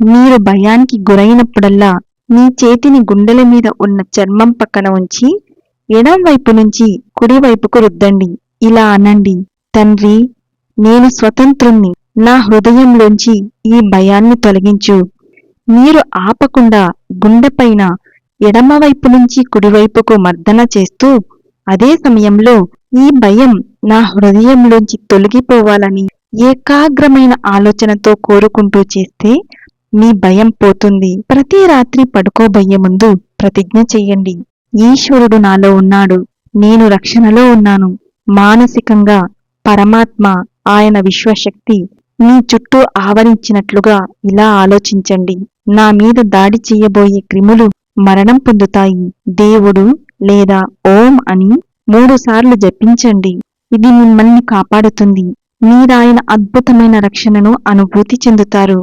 మీరు భయానికి గురైనప్పుడల్లా మీ చేతిని గుండెల మీద ఉన్న చర్మం పక్కన ఉంచి ఎడం వైపు నుంచి కుడివైపుకు రుద్దండి. ఇలా అనండి తండ్రి నేను స్వతంత్రుణ్ణి. నా హృదయంలోంచి ఈ భయాన్ని తొలగించు. మీరు ఆపకుండా గుండెపైన ఎడమవైపు నుంచి కుడివైపుకు మర్దన చేస్తూ అదే సమయంలో ఈ భయం నా హృదయంలోంచి తొలగిపోవాలని ఏకాగ్రమైన ఆలోచనతో కోరుకుంటూ చేస్తే మీ భయం పోతుంది. ప్రతి రాత్రి పడుకోబోయే ముందు ప్రతిజ్ఞ చెయ్యండి ఈశ్వరుడు నాలో ఉన్నాడు. నేను రక్షణలో ఉన్నాను. మానసికంగా పరమాత్మ ఆయన విశ్వశక్తి మీ చుట్టూ ఆవరించినట్లుగా ఇలా ఆలోచించండి. నా మీద దాడి చెయ్యబోయే క్రిములు మరణం పొందుతాయి. దేవుడు లేదా ఓం అని మూడుసార్లు జపించండి. ఇది మిమ్మల్ని కాపాడుతుంది. మీరాయన అద్భుతమైన రక్షణను అనుభూతి చెందుతారు.